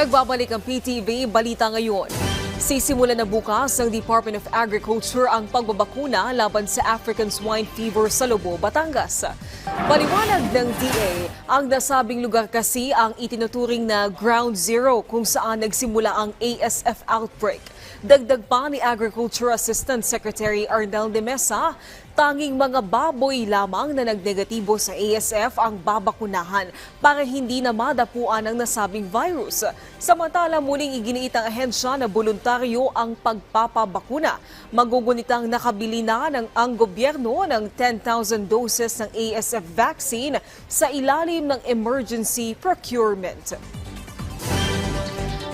Nagbabalik ang PTV Balita ngayon. Sisimula na bukas ng Department of Agriculture ang pagbabakuna laban sa African Swine Fever sa Lobo, Batangas. Paliwanag ng DA, ang nasabing lugar kasi ang itinuturing na ground zero kung saan nagsimula ang ASF outbreak. Dagdag pa ni Agriculture Assistant Secretary Arnel de Mesa, tanging mga baboy lamang na nagnegatibo sa ASF ang babakunahan para hindi na madapuan ang nasabing virus. Samantala muling iginiit ang ahensya na voluntaryo ang pagpapabakuna. Magugunitang nakabili na ng ang gobyerno ng 10,000 doses ng ASF vaccine sa ilalim ng emergency procurement.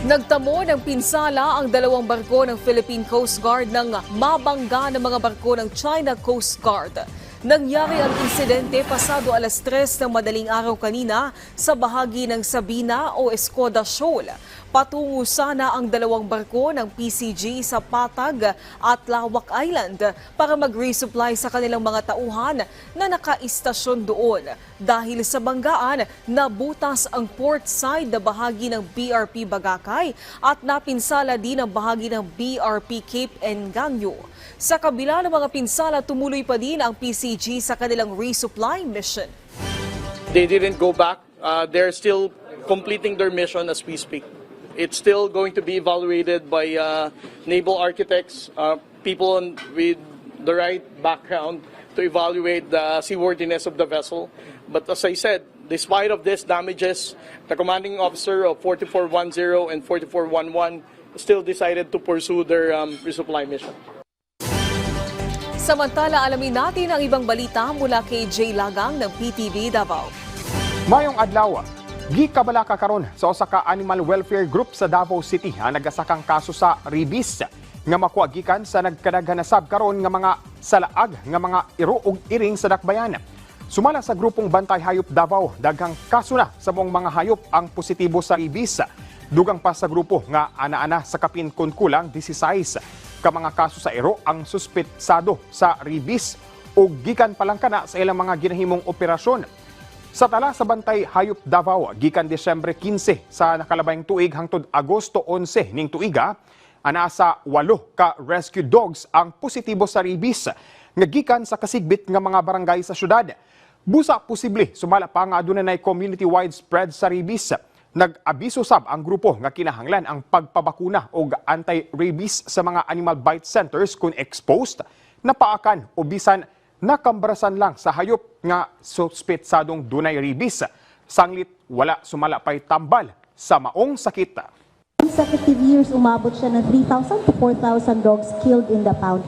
Nagtamo ng pinsala ang dalawang barko ng Philippine Coast Guard ng mabangga ng mga barko ng China Coast Guard. Nangyari ang insidente pasado alas 3 ng madaling araw kanina sa bahagi ng Sabina o Escoda Shoal. Patungo sana ang dalawang barko ng PCG sa Patag at Lawak Island para mag-resupply sa kanilang mga tauhan na nakaistasyon doon. Dahil sa banggaan, nabutas ang port side na bahagi ng BRP Bagakay at napinsala din ang bahagi ng BRP Cape Engaño. Sa kabila ng mga pinsala, tumuloy pa din ang PCG sa kanilang resupply mission. They didn't go back. Uh, they're still completing their mission as we speak. It's still going to be evaluated by uh, naval architects, uh, people on, with the right background to evaluate the seaworthiness of the vessel. But as I said, despite of this damages, the commanding officer of 4410 and 4411 still decided to pursue their um, resupply mission. Samantala, alamin natin ang ibang balita mula kay Jay Lagang ng PTV Davao. Mayong adlaw, gikabalaka karon sa usa ka animal welfare group sa Davao City ang nagasakang kaso sa ribis nga makuha gikan sa nagkadaghanasab karon nga mga salaag nga mga iro ug iring sa dakbayan. Sumala sa grupong Bantay Hayop Davao, daghang kaso na sa buong mga hayop ang positibo sa ribis. Dugang pa sa grupo nga ana-ana sa kapin kulang 16 ka mga kaso sa iro ang suspetsado sa ribis ug gikan pa lang kana sa ilang mga ginahimong operasyon. Sa tala sa Bantay Hayop Davao, gikan Desyembre 15 sa nakalabayng tuig hangtod Agosto 11 ning tuiga, ana sa walo ka rescue dogs ang positibo sa ribis nga gikan sa kasigbit nga mga barangay sa syudad. Busa posible sumala pa nga aduna nay community-wide spread sa ribis. Nag-abiso sab ang grupo nga kinahanglan ang pagpabakuna o anti-rabies sa mga animal bite centers kung exposed, napaakan o bisan nakambrasan lang sa hayop nga suspetsadong dunay rabies. Sanglit wala sumala pay tambal sa maong sakit. Consecutive years, umabot siya ng 3,000 to 4,000 dogs killed in the pound.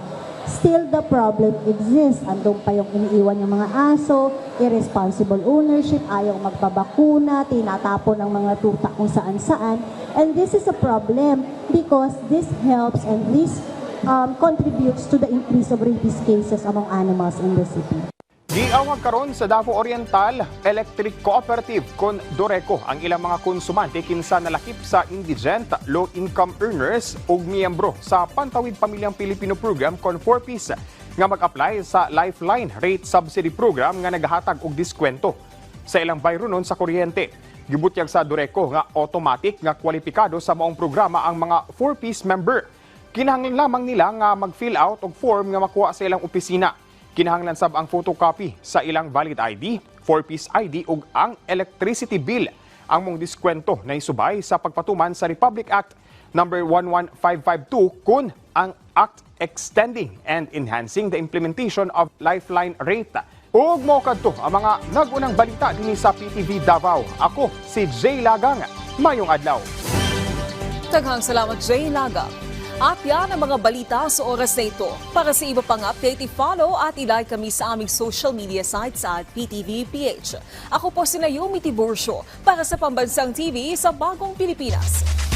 Still, the problem exists. Andun pa yung iniiwan yung mga aso, irresponsible ownership, ayaw magpabakuna, tinatapon ang mga tuta kung saan-saan. And this is a problem because this helps and this um, contributes to the increase of rabies cases among animals in the city. Giawag karon sa Davao Oriental Electric Cooperative kon Doreco ang ilang mga konsumante kinsa nalakip sa indigent, low-income earners ug miyembro sa Pantawid Pamilyang Pilipino Program kon 4Ps nga mag-apply sa Lifeline Rate Subsidy Program nga nagahatag og diskwento sa ilang bayronon sa kuryente. Gibutyag sa Doreco nga automatic nga kwalipikado sa maong programa ang mga 4Ps member. Kinahanglan lamang nila nga mag-fill out og form nga makuha sa ilang opisina. Kinahanglan sab ang photocopy sa ilang valid ID, 4-piece ID ug ang electricity bill. Ang mong diskwento na isubay sa pagpatuman sa Republic Act number 11552 kun ang Act extending and enhancing the implementation of Lifeline Rate. Ug mo kadto ang mga nagunang balita dinhi sa PTV Davao. Ako si Jay Lagang. Mayong adlaw. Taghang salamat Jay Lagang. At yan ang mga balita sa oras na ito. Para sa iba pang update, i-follow at i-like kami sa aming social media sites at PTVPH. Ako po si Naomi Tiburcio para sa Pambansang TV sa Bagong Pilipinas.